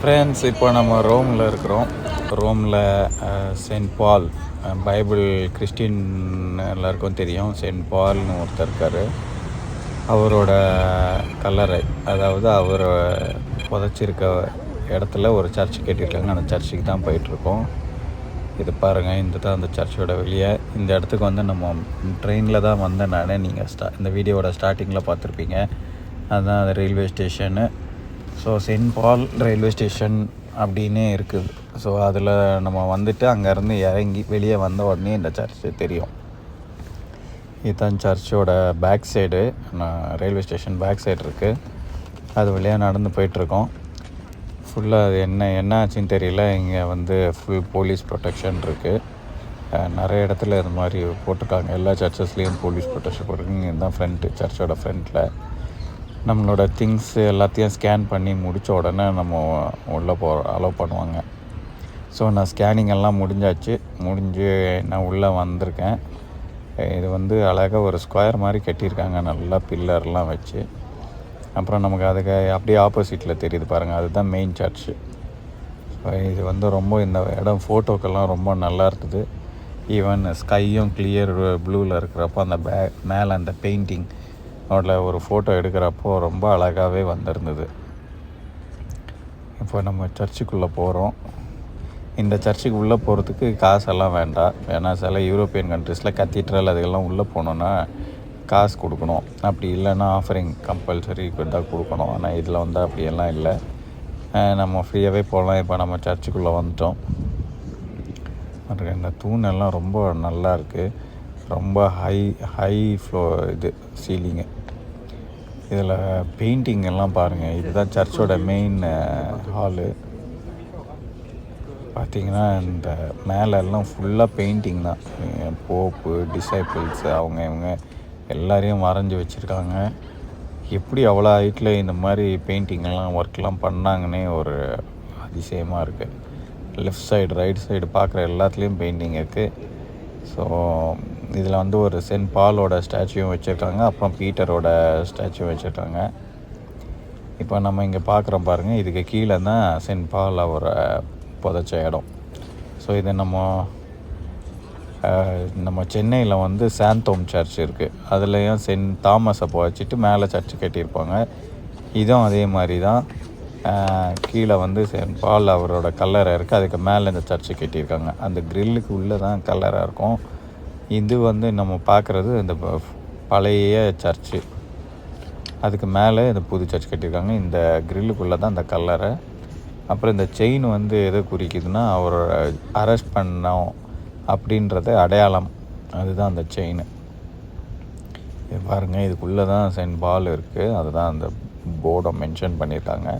Friends இப்போ நம்ம ரோமில் இருக்கிறோம். ரோமில் சென்ட் பால் பைபிள் கிறிஸ்டின் எல்லாருக்கும் தெரியும். சென்ட் பால்னு ஒருத்தர் இருக்கார். அவரோட கல்லறை அதாவது அவர் புதைச்சிருக்க இடத்துல ஒரு சர்ச் கட்டியிருக்காங்க அந்த சர்ச்சுக்கு தான் போயிட்டுருக்கோம். இது பாருங்கள் இந்த தான் அந்த சர்ச்சோட வெளியே. இந்த இடத்துக்கு வந்து நம்ம ட்ரெயினில் தான் வந்தேன் நான். நீங்கள் ஸ்டா இந்த வீடியோவோட ஸ்டார்டிங்கில் பார்த்துருப்பீங்க. அதுதான் அந்த railway station so St Paul railway station அப்படின்னே இருக்குது. ஸோ அதில் நம்ம வந்துட்டு அங்கேருந்து இறங்கி வெளியே வந்த உடனே இந்த சர்ச்சு தெரியும். இதுதான் சர்ச்சோட back side railway station back side இருக்குது அது வழியாக நடந்து போயிட்டுருக்கோம். ஃபுல்லாக அது என்ன என்ன ஆச்சுன்னு தெரியல. இங்கே வந்து ஃபுல் போலீஸ் ப்ரொடெக்ஷன் இருக்குது நிறைய இடத்துல இது மாதிரி போட்டிருக்காங்க. எல்லா சர்ச்சஸ்லேயும் போலீஸ் ப்ரொடெக்ஷன் போட்டிருக்காங்க இதுதான் ஃப்ரண்ட்டு சர்ச்சோட ஃப்ரண்ட்டில் நம்மளோட திங்ஸு எல்லாத்தையும் ஸ்கேன் பண்ணி முடித்த உடனே நம்ம உள்ளே போகிற அலோவ் பண்ணுவாங்க. ஸோ நான் ஸ்கேனிங் எல்லாம் முடிஞ்சாச்சு. முடிஞ்சு நான் உள்ளே வந்திருக்கேன். இது வந்து அழகாக ஒரு ஸ்கொயர் மாதிரி கட்டியிருக்காங்க. நல்லா பில்லர்லாம் வச்சு. அப்புறம் நமக்கு அதுக்கு அப்படியே ஆப்போசிட்டில் தெரியுது பாருங்கள் அதுதான் மெயின் சர்ச்சு இது வந்து ரொம்ப இந்த இடம் ஃபோட்டோக்கெல்லாம் ரொம்ப நல்லா இருக்குது. ஈவன் ஸ்கையும் கிளியர் ப்ளூவில் இருக்கிறப்போ அந்த பே மேலே அந்த பெயிண்டிங் அதில் ஒரு ஃபோட்டோ எடுக்கிறப்போ ரொம்ப அழகாகவே வந்திருந்தது. இப்போ நம்ம சர்ச்சுக்குள்ளே போகிறோம் இந்த சர்ச்சுக்கு உள்ளே போகிறதுக்கு காசெல்லாம் வேண்டாம். ஏன்னா சில யூரோப்பியன் கண்ட்ரீஸில் கத்தீட்ரல் அதுக்கெல்லாம் உள்ளே போனோன்னா காசு கொடுக்கணும். அப்படி இல்லைன்னா ஆஃபரிங் கம்பல்சரி தான் கொடுக்கணும். ஆனால் இதில் வந்து அப்படியெல்லாம் இல்லை. நம்ம ஃப்ரீயாகவே போகலாம் இப்போ நம்ம சர்ச்சுக்குள்ளே வந்துட்டோம். இந்த தூணெல்லாம் ரொம்ப நல்லா இருக்குது ரொம்ப ஹை ஹை ஃப்ளோ இது சீலிங்கு இதில் பெயிண்டிங் எல்லாம் பாருங்கள் இதுதான் சர்ச்சோட மெயின் ஹாலு பார்த்தீங்கன்னா இந்த மேலே எல்லாம் ஃபுல்லாக பெயிண்டிங் தான். போப்பு டிசைபிள்ஸ் அவங்க இவங்க எல்லாரையும் வரைஞ்சி வச்சுருக்காங்க. எப்படி அவ்வளோ ஹைட்டில் இந்த மாதிரி பெயிண்டிங்கெல்லாம் ஒர்க்லாம் பண்ணாங்கன்னே ஒரு அதிசயமாக இருக்குது லெஃப்ட் சைடு ரைட் சைடு பார்க்குற எல்லாத்துலேயும் பெயிண்டிங் இருக்குது ஸோ இதில் வந்து ஒரு சென்ட் பாலோட ஸ்டாச்சுவும் வச்சுருக்காங்க அப்புறம் பீட்டரோட ஸ்டாச்சுவும் வச்சுருக்காங்க. இப்போ நம்ம இங்கே பார்க்குறோம் பாருங்கள் இதுக்கு கீழே தான் சென்ட் பால் அவரை புதைச்ச இடம். ஸோ இது நம்ம நம்ம சென்னையில் வந்து சாந்தோம் சர்ச் இருக்குது அதுலேயும் சென்ட் தாமஸை புதைச்சிட்டு மேலே சர்ச் கட்டியிருப்பாங்க. இதுவும் அதே மாதிரி தான். கீழே வந்து சென்ட் பால் அவரோட கல்லறை இருக்குது அதுக்கு மேலே இந்த சர்ச்சு கட்டியிருக்காங்க. அந்த கிரில்லுக்கு உள்ளே தான் கல்லறை இருக்கும். இது வந்து நம்ம பார்க்குறது இந்த பழைய சர்ச்சு. அதுக்கு மேலே இந்த புது சர்ச் கட்டியிருக்காங்க. இந்த கிரில்லுக்குள்ளே தான் இந்த கல்லறை. அப்புறம் இந்த செயின் வந்து எதை குறிக்குதுன்னா அவரை அரெஸ்ட் பண்ணோம் அப்படின்றது அடையாளம். அதுதான் அந்த செயின். இது பாருங்கள் இதுக்குள்ளே தான் சென்ட் பால் இருக்குது அதுதான் அந்த போர்டை மென்ஷன் பண்ணியிருக்காங்க.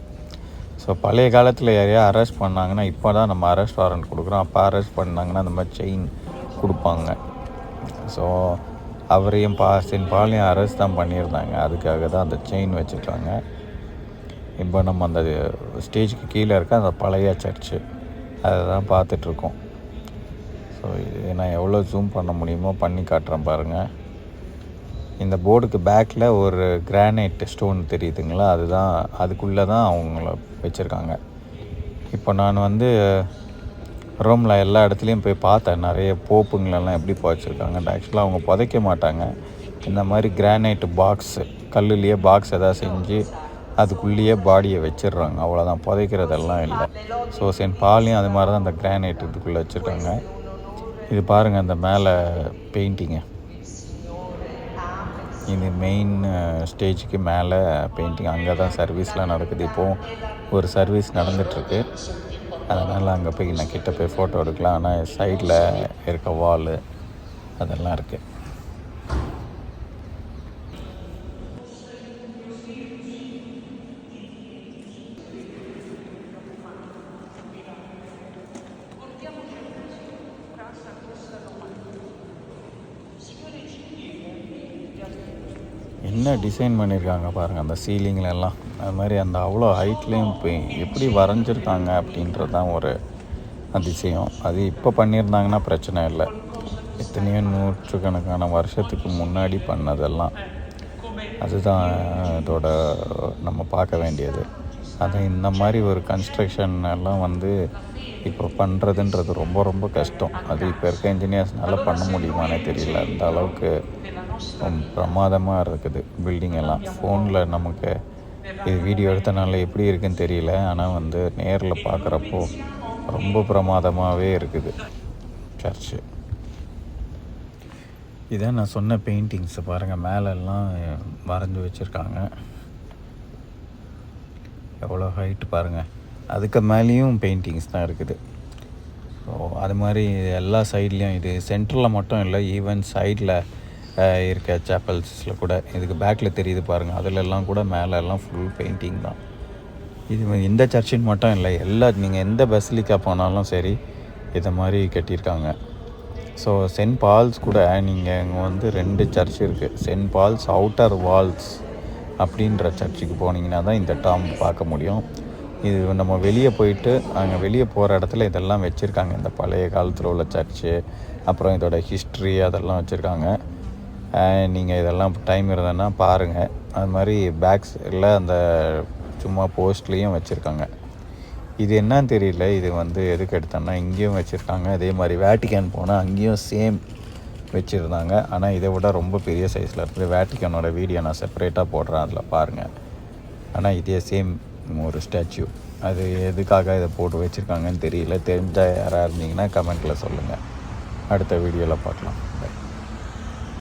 ஸோ பழைய காலத்தில் யாரையா அரெஸ்ட் பண்ணாங்கன்னா இப்போ தான் நம்ம அரெஸ்ட் வாரண்ட் கொடுக்குறோம். அப்போ அரெஸ்ட் பண்ணாங்கன்னா அந்த மாதிரி செயின் கொடுப்பாங்க. ஸோ அவரையும் பா சென்ட் பாலையும் அரெஸ்ட் தான் பண்ணியிருந்தாங்க. அதுக்காக தான் அந்த செயின் வச்சுருக்காங்க இப்போ நம்ம அந்த ஸ்டேஜுக்கு கீழே இருக்க அந்த பழைய சர்ச்சு அதை தான் பார்த்துட்ருக்கோம். ஸோ இது நான் எவ்வளோ ஜூம் பண்ண முடியுமோ பண்ணி காட்டுறேன் பாருங்கள் இந்த போர்டுக்கு பேக்கில் ஒரு கிரானைட் ஸ்டோன் தெரியுதுங்களா? அதுதான் அதுக்குள்ளே தான் அவங்கள வச்சுருக்காங்க. இப்போ நான் வந்து ரோமில் எல்லா இடத்துலையும் போய் பார்த்தேன். நிறைய போப்புங்களெல்லாம் எப்படி புதைச்சிருக்காங்க ஆக்சுவலாக அவங்க புதைக்க மாட்டாங்க. இந்த மாதிரி கிரானைட் பாக்ஸு கல்லுலேயே பாக்ஸ் எதாவது செஞ்சு அதுக்குள்ளேயே பாடியை வச்சிடுறாங்க. அவ்வளோதான் புதைக்கிறதெல்லாம் இல்லை. ஸோ சென்ட் பாலையும் அது மாதிரி தான் அந்த கிரானைட் இதுக்குள்ளே வச்சுருக்காங்க. இது பாருங்கள் அந்த மேலே பெயிண்டிங்கு இது மெயின் ஸ்டேஜுக்கு மேலே பெயிண்டிங் அங்கே தான் சர்வீஸ்லாம் நடக்குது. இப்போது ஒரு சர்வீஸ் நடந்துகிட்ருக்கு அதனால் அங்கே போய் நான் கிட்ட போய் ஃபோட்டோ எடுக்கலாம். ஆனால் சைடில் இருக்க வால் அதெல்லாம் இருக்குது என்ன டிசைன் பண்ணியிருக்காங்க பாருங்கள் அந்த சீலிங்கில் எல்லாம். அது மாதிரி அந்த அவ்வளோ ஹைட்லேயும் போய் எப்படி வரைஞ்சிருக்காங்க அப்படின்றது தான் ஒரு அதிசயம். அது இப்போ பண்ணியிருந்தாங்கன்னா பிரச்சனை இல்லை. எத்தனையோ நூற்றுக்கணக்கான வருஷத்துக்கு முன்னாடி பண்ணதெல்லாம். அதுதான் இதோட நம்ம பார்க்க வேண்டியது. அது இந்த மாதிரி ஒரு கன்ஸ்ட்ரக்ஷன் எல்லாம் வந்து இப்போ பண்ணுறதுன்றது ரொம்ப ரொம்ப கஷ்டம். அது இப்போ இருக்க இன்ஜினியர்ஸ்னால பண்ண முடியுமானே தெரியல. அந்த அளவுக்கு ரொம்ப பிரமாதமாக இருக்குது பில்டிங் எல்லாம். ஃபோனில் நமக்கு வீடியோ எடுத்தனால எப்படி இருக்குன்னு தெரியல. ஆனால் வந்து நேரில் பார்க்குறப்போ ரொம்ப பிரமாதமாகவே இருக்குது. சர்ச்சு இதான் நான் சொன்ன பெயிண்டிங்ஸை பாருங்கள் மேலெல்லாம் வரைஞ்சி வச்சுருக்காங்க. எவ்வளோ ஹைட் பாருங்கள் அதுக்கு மேலேயும் பெயிண்டிங்ஸ் தான் இருக்குது. ஸோ அது மாதிரி எல்லா சைட்லேயும் இது சென்டரில் மட்டும் இல்லை ஈவன் சைடில் இருக்க சேப்பல்ஸில் கூட இதுக்கு பேக்கில் தெரியுது பாருங்கள் அதிலெல்லாம் கூட மேலே எல்லாம் ஃபுல் பெயிண்டிங் தான். இது இந்த சர்ச்சின் மட்டும் இல்லை எல்லா நீங்கள் எந்த பெசிலிக்கா போனாலும் சரி இதை மாதிரி கட்டியிருக்காங்க. ஸோ சென்ட் பால்ஸ் கூட நீங்கள் இங்கே வந்து ரெண்டு சர்ச் இருக்குது சென்ட் பால்ஸ் அவுட்டர் வால்ஸ் அப்படின்ற சர்ச்சுக்கு போனீங்கன்னா தான் இந்த டாம் பார்க்க முடியும். இது நம்ம வெளியே போயிட்டு அங்கே வெளியே போகிற இடத்துல இதெல்லாம் வச்சுருக்காங்க. இந்த பழைய காலத்தில் உள்ள சர்ச்சு அப்புறம் இதோட ஹிஸ்ட்ரி அதெல்லாம் வச்சுருக்காங்க. நீங்கள் இதெல்லாம் டைம் இருந்ததுன்னா பாருங்கள் அது மாதிரி பேக்ஸில் அந்த சும்மா போஸ்ட்லேயும் வச்சுருக்காங்க. இது என்னன்னு தெரியல. இது வந்து எதுக்கு எடுத்தோன்னா இங்கேயும் வச்சுருக்காங்க. அதே மாதிரி வேட்டிக்கான் போனால் அங்கேயும் சேம் வச்சுருந்தாங்க. ஆனால் இதை விட ரொம்ப பெரிய சைஸில் இருக்குது. வேட்டிக்கானோட வீடியோ நான் செப்பரேட்டாக போடுறேன். அதில் பாருங்கள் ஆனால் இதே சேம் ஒரு ஸ்டாச்சு அது எதுக்காக இதை போட்டு வச்சுருக்காங்கன்னு தெரியல. தெரிஞ்சால் யாராக இருந்தீங்கன்னா கமெண்ட்டில் சொல்லுங்கள் அடுத்த வீடியோவில் பார்க்கலாம்.